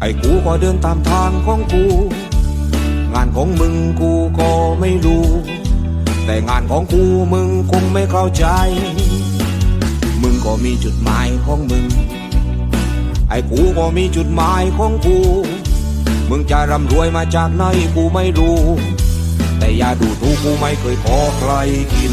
ไอ้กูก็เดินตามทางของกู งานของมึงกูก็ไม่รู้ แต่งานของกูมึงคงไม่เข้าใจ มึงก็มีจุดหมายของมึง ไอ้กูก็มีจุดหมายของกู มึงจะร่ำรวยมาจากไหนกูไม่รู้ แต่อย่าดูถูกกูไม่เคยขอใครกิน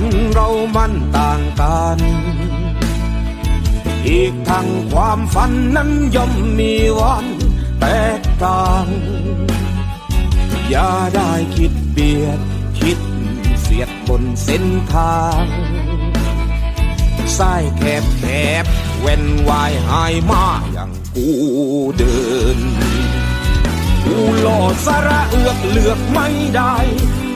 นเรามันต่างกัน อีกทั้งความฝันนั้นย่อมมีวันแตกต่าง อย่าได้คิดเบียด คิดเสียดบนเส้นทางสายแคบแคบเว้นวายหายมาอย่างกูเดินกูหล่อสาระเอือกเลือกไม่ได้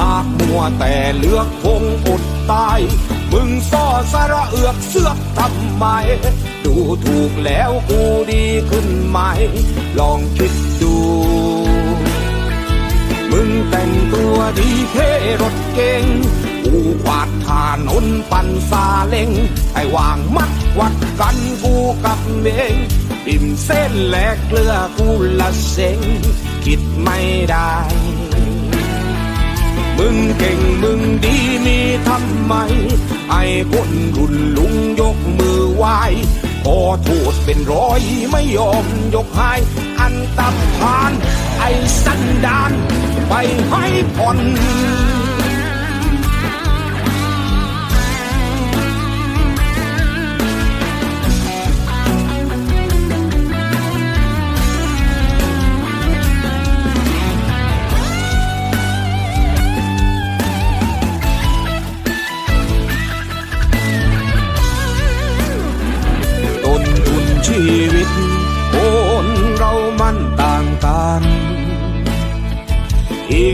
หากมัวแต่เลือกคงอดตาย มึงซ่อสาระเอือกเสือกทำไม ดูถูกแล้วกูดีขึ้นไหม ลองคิดดู มึงแต่งตัวดีเท่รถเก่งกูขวาดทานนปันซาเล็งให้วางมัดวัดกันกูกับเมงปิ่มเส้นแหลกเกลือกูละเซ็งคิดไม่ได้ มึงเก่งมึงดีมีทำไม ไอ้คนรุ่นลุงยกมือไหว้ขอโทษเป็นร้อยไม่ยอมยกให้ อันตับพาน ไอ้สันดาน ไปให้ผ่อน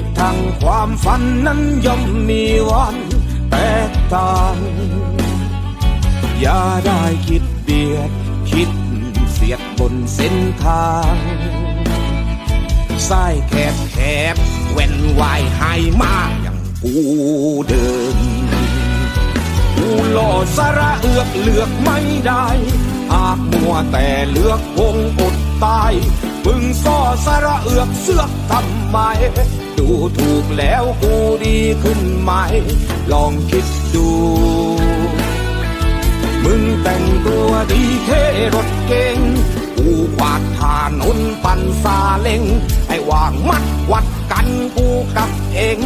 กทั้งความฝันนั้นย่อมมีวันแตกต่าง อย่าได้คิดเบียด คิดเสียดบนเส้นทางสายแคบแคบเว้นวายหายมาอย่างกูเดินกูหล่อสาระเอือกเลือกไม่ได้ หากมัวแต่เลือกคงอดตาย มึงซ่อสาระเอือกเสือกทำไม ดูถูกแล้วกูดีขึ้นไหม ลองคิดดู มึงแต่งตัวดีเท่รถเก่งกูขวาดทานนปันซาเล็งให้วางมัดวัดกันกูกับเอง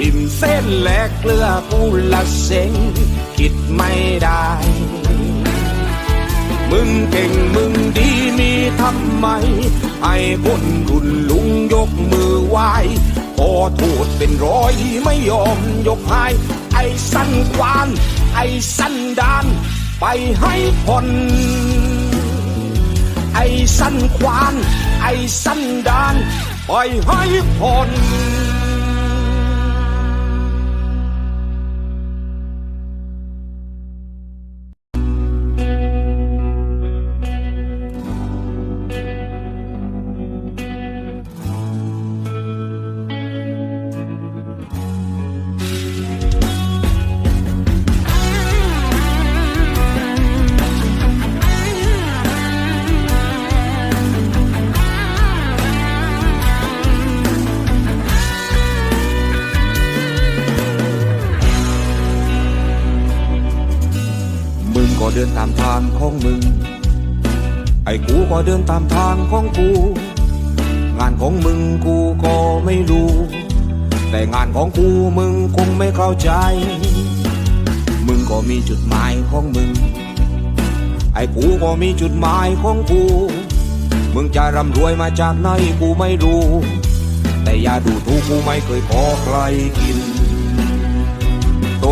ริมเส้นแหลกเกลือกูละเซ็งคิดไม่ได้ มึงเก่งมึงดีมีทำไม ไอ้คนรุ่นลุงยกมือไหว้ขอโทษเป็นร้อยไม่ยอมยกให้ไอ้สั้นควาน ไอ้สั้นดาน ไปให้พ้นไอ้สั้นควาน ไอ้สั้นดาน ไปให้พ้นางของมึง ไอ้กูก็เดินตามทางของกู งานของมึงกูก็ไม่รู้ แต่งานของกูมึงคงไม่เข้าใจ มึงก็มีจุดหมายของมึง ไอ้กูก็มีจุดหมายของกู มึงจะร่ำรวยมาจากไหนกูไม่รู้ แต่อย่าดูถูกกูไม่เคยขอใครกิน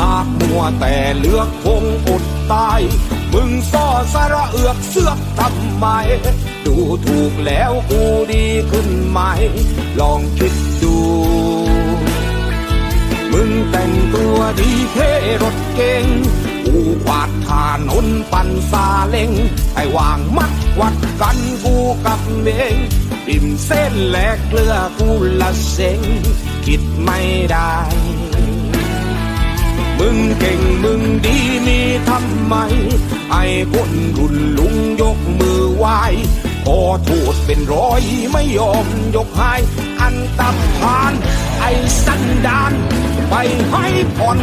หากมัวแต่เลือกคงอดตาย มึงซ่อสาระเอือกเสือกทำไม ดูถูกแล้วกูดีขึ้นไหม ลองคิดดู มึงแต่งตัวดีเท่รถเก่งกูขวาดทานนปั่นซาเล็งให้วางมัดวัดกันกูกับเมงริมเส้นแหลกเกลือกูละเซ็งคิดไม่ได้ มึงเก่งมึงดีมีทำไม ไอ้คนรุ่นลุงยกมือไหว้ขอโทษเป็นร้อยไม่ยอมยกให้ อันตับพาน ไอ้สันดาน ไปให้ผ่อน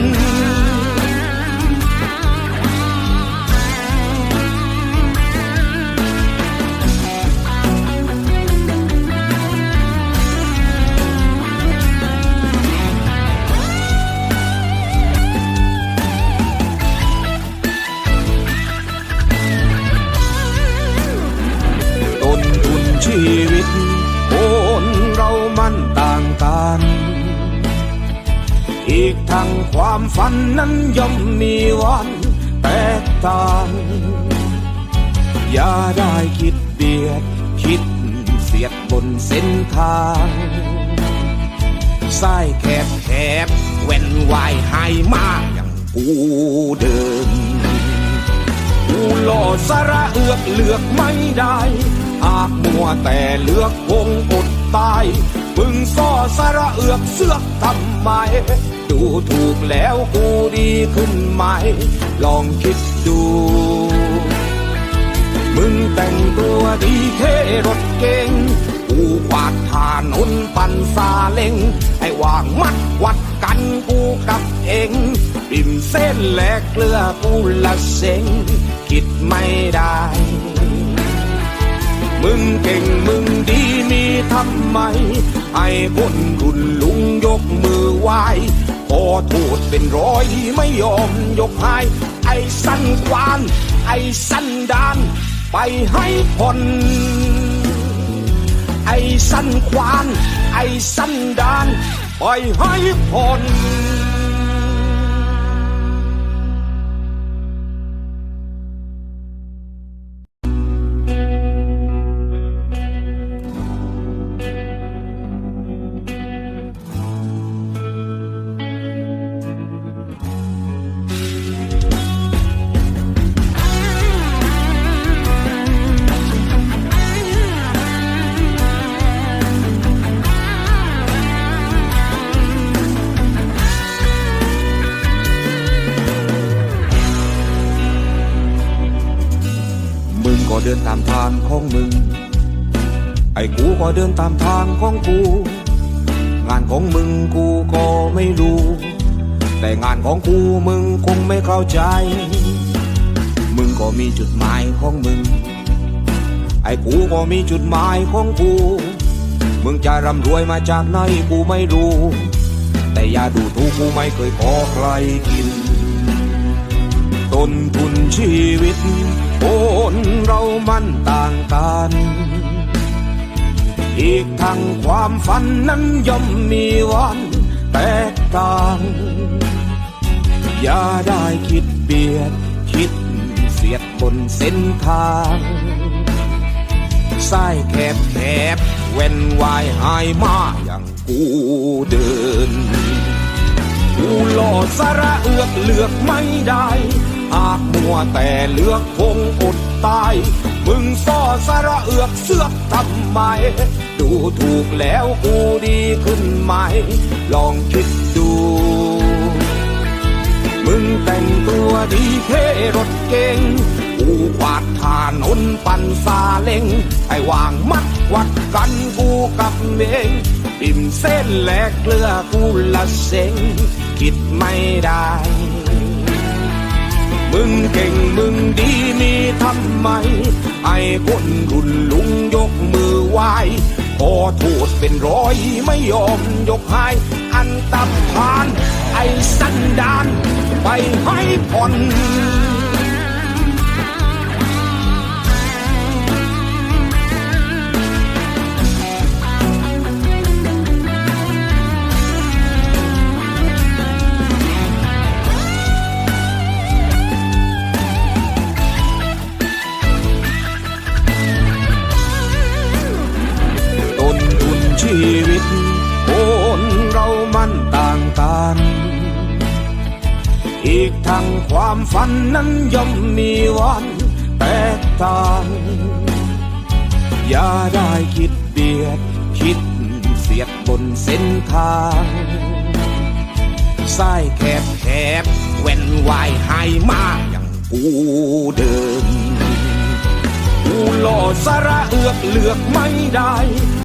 ทั้งความฝันนั้นย่อมมีวันแตกต่าง อย่าได้คิดเบียด คิดเสียดบนเส้นทางสายแคบแคบเว้นวายหายมาอย่างกูเดินกูหล่อสาระเอือกเลือกไม่ได้ หากมัวแต่เลือกคงอดตายมึงซ่อสาระเอือกเสือกทำไม ดูถูกแล้วกูดีขึ้นไหม ลองคิดดู มึงแต่งตัวดีเท่รถเก่งกูวาดทานนปั่นซาเล็งให้วางมัดวัดกันกูกับเองริมเส้นแหลกเกลือกูละเซ็งคิดไม่ได้ มึงเก่งมึงดีมีทำไมให้คนรุ่นลุงยกมือไหว้ขอโทษเป็นร้อยไม่ยอมยกให้ไอ้สั้นควาน ไอ้สั้นดาน ไปให้พ้นไอ้สั้นควาน ไอ้สั้นดาน ไปให้พ้น ของมึง ไอ้กูก็เดินตามทางของกู งานของมึงกูก็ไม่รู้ แต่งานของกูมึงคงไม่เข้าใจ มึงก็มีจุดหมายของมึง ไอ้กูก็มีจุดหมายของกู มึงจะร่ำรวยมาจากไหนกูไม่รู้ แต่อย่าดูถูกกูไม่เคยขอใครกิน นทุนชีวิตคนเรามันต่างกันอีกทั้งความฝันนั้นย่อมมีวันแตกต่าง อย่าได้คิดเบียด คิดเสียดบนเส้นทางสายแคบแคบเว้นวายหายมาอย่างกูเดินกูหล่อสาระเอือกเลือกไม่ได้ หากมัวแต่เลือกคงอดตาย มึงซ่อสาระเอือกเสือกทำไม ดูถูกแล้วกูดีขึ้นไหม ลองคิดดู มึงแต่งตัวดีเท่รถเก่งกูกวาดทานนปั่นซาเล็งไอ้วางมัดวัดกันกูกับเมงอิ่มเส้นแลกเกลือกูละเซ็งคิดไม่ได้ มึงเก่งมึงดีมีทำไม ไอ้คนรุ่นลุงยกมือไหว้พอโทษเป็นร้อยไม่ยอมยกให้อันตับพาน ไอ้สันดาน ไปให้ผ่อนต้น ความฝันนั้นย่อมมีวันแตกต่าง อย่าได้คิดเบียด คิดเสียดบนเส้นทางสายแคบแคบแว่นวายหายมาอย่างกูเดินกูหล่อสาระเอือกเลือกไม่ได้